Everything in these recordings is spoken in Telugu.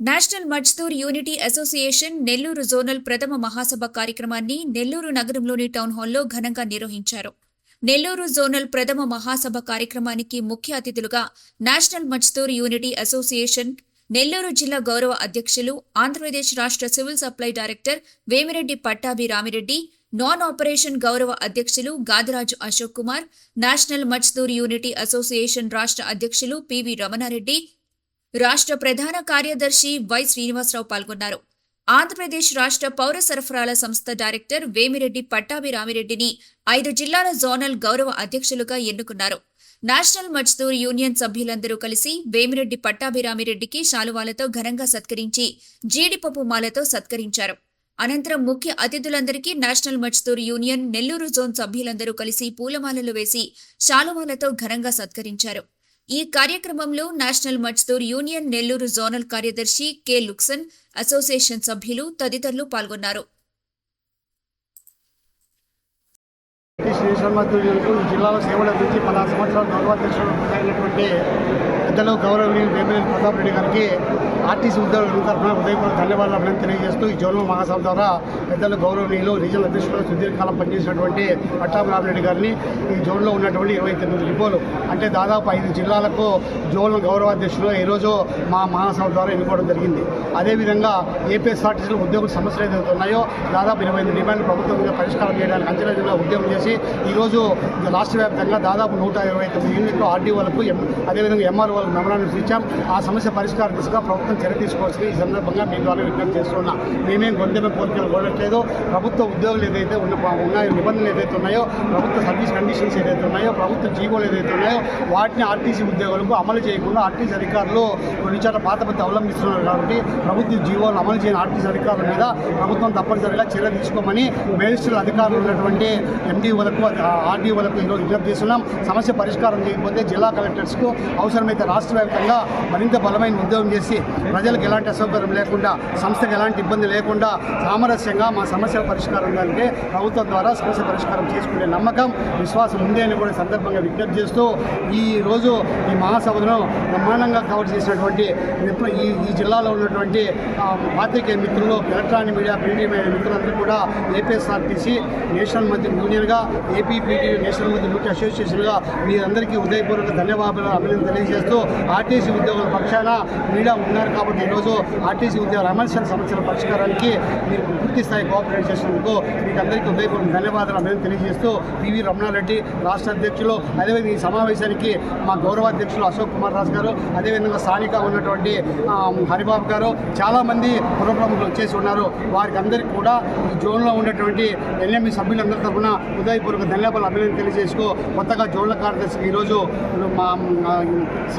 National Mazdoor unity association Nellore zonal ప్రథమ మహాసభ కార్యక్రమాన్ని నెల్లూరు నగరంలోని టౌన్ హాల్లో ఘనంగా నిర్వహించారు. నెల్లూరు జోనల్ ప్రథమ మహాసభ కార్యక్రమానికి ముఖ్య అతిథులుగా National Mazdoor Unity Association Nellore జిల్లా గౌరవ అధ్యక్షులు ఆంధ్రప్రదేశ్ రాష్ట్ర civil supply director Vemireddy Pattabhi Ramireddy non operation గౌరవ అధ్యక్షులు Gadaraju Ashok Kumar National Mazdoor Unity Association రాష్ట్ర అధ్యక్షులు పివి రమణారెడ్డి రాష్ట్ర ప్రధాన కార్యదర్శి వై శ్రీనివాసరావు పాల్గొన్నారు. ఆంధ్రప్రదేశ్ రాష్ట్ర పౌర సరఫరాల సంస్థ డైరెక్టర్ వేమిరెడ్డి పట్టాభి రామిరెడ్డిని ఐదు జిల్లాల జోనల్ గౌరవ అధ్యక్షులుగా ఎన్నుకున్నారు. నేషనల్ మజ్దూర్ యూనియన్ సభ్యులందరూ కలిసి వేమిరెడ్డి పట్టాభిరామిరెడ్డికి శాలువాలతో ఘనంగా సత్కరించి జీడిపప్పు మాలతో సత్కరించారు. అనంతరం ముఖ్య అతిథులందరికీ national Mazdoor union Nellore zone సభ్యులందరూ కలిసి పూలమాలలు వేసి శాలువాలతో ఘనంగా సత్కరించారు. ఈ కార్యక్రమంలో national Mazdoor union Nellore zonal కార్యదర్శి కె లుక్సన్ అసోసియేషన్ సభ్యులు తదితరులు పాల్గొన్నారు. శ్రీ శర్మకు జిల్లాలో సేవలు అందించి పదహారు సంవత్సరాలు గౌరవాధ్యక్షులు అయినటువంటి పెద్దలు గౌరవనీయులు వేమిరెడ్డి ప్రతాప్ రెడ్డి గారికి ఆర్టీసీ ఉద్యోగుల తరఫున హృదయపూర్వక ధన్యవాదాలు అభినందన తెలియజేస్తూ ఈ జోనల్ మహాసభ ద్వారా పెద్దలు గౌరవనీయులు రీజనల్ అధ్యక్షులు సుదీర్ఘకాలం పనిచేసినటువంటి పట్టాభిరామరెడ్డి గారిని ఈ జోన్లో ఉన్నటువంటి ఇరవై తొమ్మిది డిపోలు అంటే దాదాపు ఐదు జిల్లాలకు జోనల్ గౌరవాధ్యక్షులు ఈరోజు మా మహాసభ ద్వారా ఎన్నుకోవడం జరిగింది. అదేవిధంగా ఏపీఎస్ఆర్టీసీలో ఉద్యోగుల సమస్యలు ఏదైతే ఉన్నాయో దాదాపు ఇరవై ఐదు డిమాండ్లు ప్రభుత్వం పరిష్కారం చేయడానికి అంచెలంచెలుగా ఉద్యోగం చేసి ఈరోజు రాష్ట్ర వ్యాప్తంగా దాదాపు నూట ఇరవై తొమ్మిది యూనిట్లు ఆర్డీఓలకు ఎం అదేవిధంగా ఎంఆర్ఓలకు మెమరాన్ని ఇచ్చాం ఆ సమస్య పరిష్కారం దిశగా ప్రభుత్వం చర్య తీసుకోవాల్సి ఈ సందర్భంగా మీ ద్వారా విజ్ఞప్తి చేస్తున్నా మేమేం గొంతెమ కోరికలు కోరట్లేదు. ప్రభుత్వ ఉద్యోగులు ఏదైతే ఉన్న ఉన్నాయో నిబంధనలు ఏదైతే ఉన్నాయో ప్రభుత్వ సర్వీస్ కండిషన్స్ ఏదైతే ఉన్నాయో ప్రభుత్వ జీవోలు ఏదైతే ఉన్నాయో వాటిని ఆర్టీసీ ఉద్యోగులకు అమలు చేయకుండా ఆర్టీసీ అధికారులు కొన్ని చోట్ల పాత పద్ధతి అవలంబిస్తున్నారు కాబట్టి ప్రభుత్వ జీవోలు అమలు చేయని ఆర్టీసీ అధికారుల మీద ప్రభుత్వం తప్పనిసరిగా చర్య తీసుకోమని మేజిస్ట్రేట్ అధికారులు ఉన్నటువంటి ఎండీఓలకు ఆర్డీఓలకు ఈరోజు విజ్ఞప్తి చేస్తున్నాం. సమస్య పరిష్కారం చేయకపోతే జిల్లా కలెక్టర్స్కు అవసరమైతే రాష్ట్ర వ్యాప్తంగా మరింత బలమైన ఉద్యోగం చేసి ప్రజలకు ఎలాంటి అసౌకర్యం లేకుండా సంస్థకు ఎలాంటి ఇబ్బంది లేకుండా సామరస్యంగా మా సమస్యల పరిష్కారం దానికి ప్రభుత్వం ద్వారా సమస్య పరిష్కారం చేసుకునే నమ్మకం విశ్వాసం ఉంది అని కూడా సందర్భంగా విజ్ఞప్తి చేస్తూ ఈ రోజు ఈ మహాసభను బ్రహ్మాండంగా కవర్ చేసినటువంటి ఈ ఈ జిల్లాలో ఉన్నటువంటి పాత్రికేయ మిత్రులు ఎలక్ట్రానిక్ మీడియా ప్రింట్ మీడియా మిత్రులందరూ కూడా ఏపీఎస్ఆర్టీసీ నేషనల్ మధ్య యూనియన్గా ఏపీపీటీ నేషనల్ మధ్య ముఖ్య అసోసియేషన్గా మీరందరికీ హృదయపూర్వక ధన్యవాదాలు అభినందన తెలియజేస్తూ ఆర్టీసీ ఉద్యోగుల పక్షాన మీడియా ఉన్నారు కాబట్టి ఈరోజు ఆర్టీసీ ఉద్యోగుల అమర్శన సమస్యల పరిష్కారానికి మీరు పూర్తి స్థాయి కోఆపరేట్ చేసినందుకు మీకు అందరికీ ఉదయపూర్వక ధన్యవాదాలు. మేము తెలియజేస్తూ పివి రమణారెడ్డి రాష్ట్ర అధ్యక్షులు అదేవిధంగా ఈ సమావేశానికి మా గౌరవాధ్యక్షులు అశోక్ కుమార్ రాజు గారు అదేవిధంగా స్థానిక ఉన్నటువంటి హరిబాబు గారు చాలామంది పుర ప్రముఖులు వచ్చేసి ఉన్నారు. వారికి అందరికీ కూడా ఈ జోన్లో ఉన్నటువంటి ఎన్ఎంఈ సభ్యులందరి తరఫున ఉదయపూర్వక ధన్యవాదాలు అభినందన తెలియజేసుకో కొత్తగా జోన్ల కార్యదర్శికి ఈరోజు మా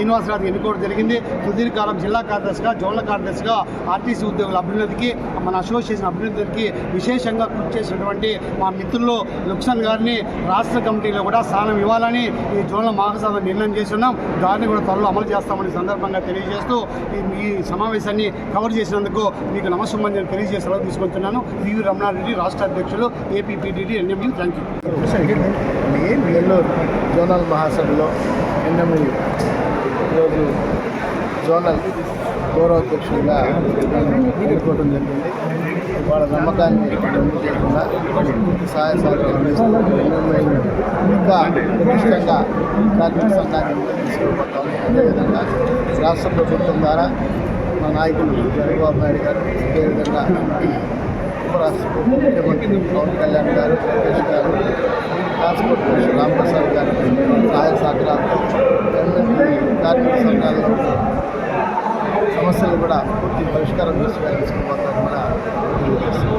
శ్రీనివాసరావు ఎన్నుకోవడం జరిగింది. సుదీర్ఘకాలం జిల్లా కార్యదర్శిగా జోన్ల కార్యదర్శిగా ఆర్టీసీ ఉద్యోగుల అభివృద్ధికి మన అసోసియేషన్ అభివృద్ధికి విశేషంగా కృషి చేసినటువంటి మా మిత్రులు లుక్సన్ గారిని రాష్ట్ర కమిటీలో కూడా స్థానం ఇవ్వాలని ఈ జోన్ల మహాసభ నిర్ణయం చేస్తున్నాం. దాన్ని కూడా త్వరలో అమలు చేస్తామని సందర్భంగా తెలియజేస్తూ ఈ- ఈ సమావేశాన్ని కవర్ చేసినందుకు మీకు నమస్సుమంజని తెలియజేసి సెలవు తీసుకుంటున్నాను. వివి రమణారెడ్డి రాష్ట్ర అధ్యక్షులు APPTD NMU thank you. Nellore zonal మహాసభలో ఎన్ఎంయూ. ఈరోజు జోనల్ గౌరవాధ్యక్షులుగా ఎన్నుకోవడం జరిగింది. వాళ్ళ నమ్మకాన్ని వమ్ము చేయకుండా సహాయ సహకారం ఇంకా ప్రతిష్టంగా కార్మిక సంఘాన్ని తీసుకుపోతాము అదేవిధంగా రాష్ట్ర ప్రభుత్వం ద్వారా మా నాయకులు చంద్రబాబు నాయుడు గారు అదేవిధంగా ఉపరాష్ట్రపతి ముఖ్యమంత్రి పవన్ కళ్యాణ్ గారు లోకేష్ గారు రాష్ట్ర ప్రభుత్వం రామ్ ప్రసాద్ గారు సహాయ సహకారాలతో కార్మిక సమస్యలు కూడా పూర్తి పరిష్కారం తీసుకుని తీసుకుపోతారని కూడా తెలియజేస్తున్నాను.